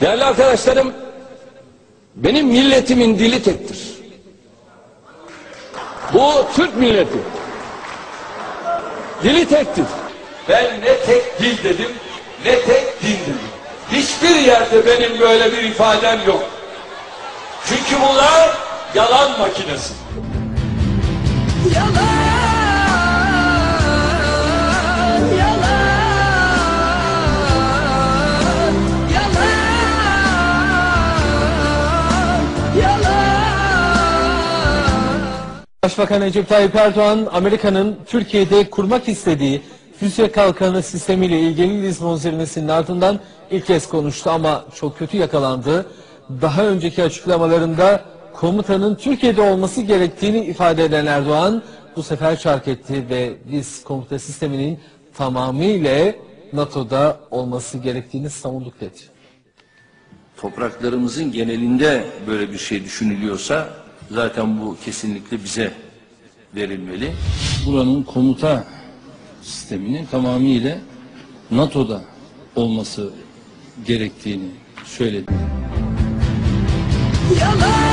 Değerli arkadaşlarım, benim milletimin dili tektir. Bu Türk milleti. Dili tektir. Ben ne tek dil dedim, ne tek din dedim. Hiçbir yerde benim böyle bir ifadem yok. Çünkü bunlar yalan makinesi. Yalan, Başbakan Recep Tayyip Erdoğan, Amerika'nın Türkiye'de kurmak istediği füze kalkanı sistemiyle ilgili Lisbon zirvesinin ardından ilk kez konuştu ama çok kötü yakalandı. Daha önceki açıklamalarında komutanın Türkiye'de olması gerektiğini ifade eden Erdoğan bu sefer şark etti ve biz komuta sisteminin tamamıyla NATO'da olması gerektiğini savunduk dedi. topraklarımızın genelinde böyle bir şey düşünülüyorsa zaten bu kesinlikle bize verilmeli. Buranın komuta sisteminin tamamıyla NATO'da olması gerektiğini söyledi. Yalan,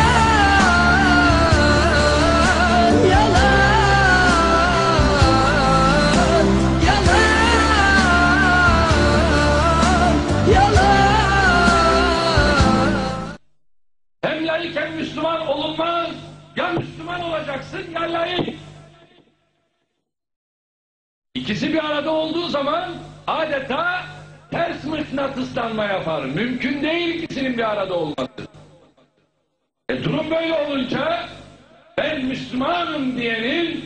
Müslüman olacaksın ya layık. İkisi bir arada olduğu zaman adeta ters mıknatıslanma yapar. Mümkün değil ikisinin bir arada olması. E durum böyle olunca ben Müslümanım diyenin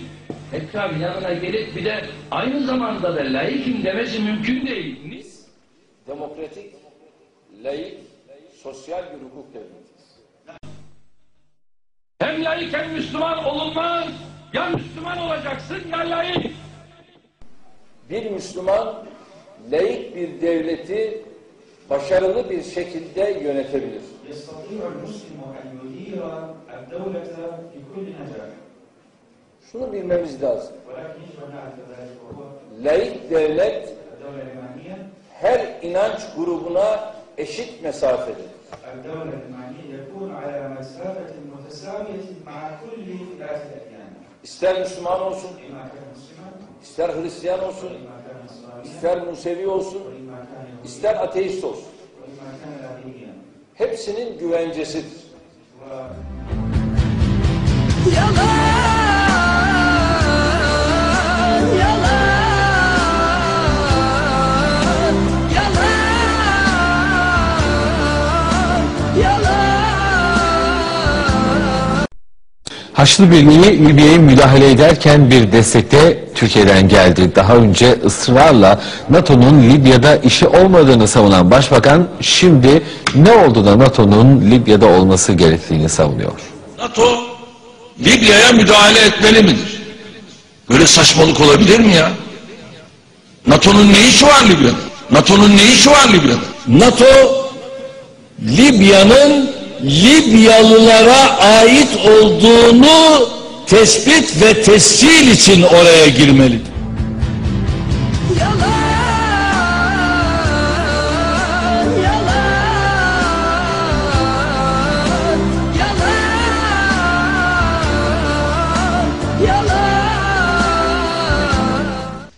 tekrar yanına gelip bir de aynı zamanda da layıkım demesi mümkün değil. Demokratik, layık, sosyal bir hukuk devletiyiz sen Müslüman olunmaz. Ya Müslüman olacaksın ya layık. Bir Müslüman layık bir devleti başarılı bir şekilde yönetebilir. Şunu bilmemiz lazım. Laik devlet her inanç grubuna eşit mesafede. الدولة الإيمانية يكون على مسافة متساوية مع كل فئات الأديان İster Müslüman olsun, إما كان مسلما ister Hristiyan olsun, وإما كان نصرانيا ister Musevi olsun, وإما كان يهوديا ister ateist olsun. وإما كان لاهيا Hepsinin güvencesidir. Haçlı Birliği Libya'ya müdahale ederken bir destekte Türkiye'den geldi. Daha önce ısrarla NATO'nun Libya'da işi olmadığını savunan Başbakan şimdi ne oldu da NATO'nun Libya'da olması gerektiğini savunuyor. NATO Libya'ya müdahale etmeli midir? Böyle saçmalık olabilir mi ya? NATO'nun ne işi var Libya'da? NATO'nun ne işi var Libya'da? NATO Libya'nın Libyalılara ait olduğunu tespit ve tescil için oraya girmelidir. Yalan, yalan, yalan, yalan.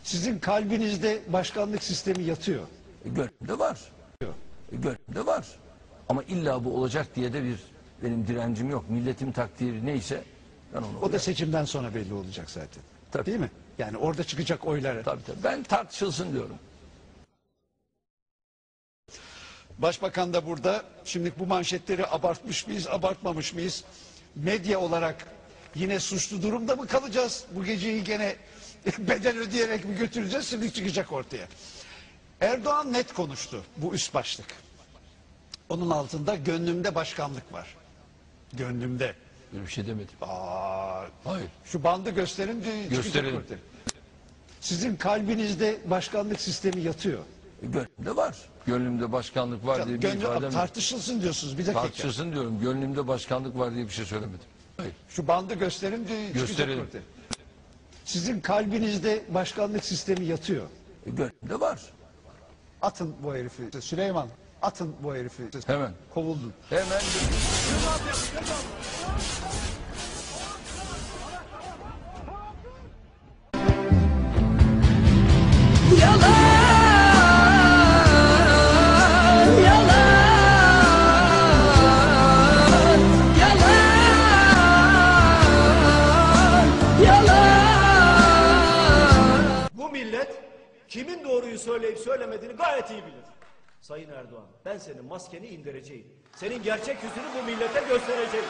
Sizin kalbinizde başkanlık sistemi yatıyor. Gönlümde var. Gönlümde var. Ama illa bu olacak diye de bir benim direncim yok. Milletin takdiri neyse ben onu O da seçimden sonra belli olacak zaten. Tabii. Değil mi? Yani orada çıkacak oylar. tabii tabii. Ben tartışılsın diyorum. Başbakan da burada. Şimdi bu manşetleri abartmış mıyız, abartmamış mıyız? Medya olarak yine suçlu durumda mı kalacağız? Bu geceyi gene bedel ödeyerek mi götüreceğiz? Şimdi çıkacak ortaya. Erdoğan net konuştu bu üst başlık. Onun altında gönlümde başkanlık var. Gönlümde. Bir şey demedim. Aa, Hayır. şu bandı gösterin. de çıkacak Gösterelim. ortaya. Sizin kalbinizde başkanlık sistemi yatıyor. Gönlümde var. Gönlümde başkanlık var diye bir Gönlü, ifadem yok. tartışılsın diyorsunuz. Bir dakika. Tartışılsın diyorum. Gönlümde başkanlık var diye bir şey söylemedim. Hayır. Şu bandı gösterin. de çıkacak Gösterelim. ortaya. Sizin kalbinizde başkanlık sistemi yatıyor. Gönlümde var. Atın bu herifi. Süleyman Atın bu herifi. Hemen. Kovuldun. Hemen Yalan, yalan, yalan, yalan. Bu millet kimin doğruyu söyleyip söylemediğini gayet iyi bilir. Sayın Erdoğan, ben senin maskeni indireceğim. Senin gerçek yüzünü bu millete göstereceğim.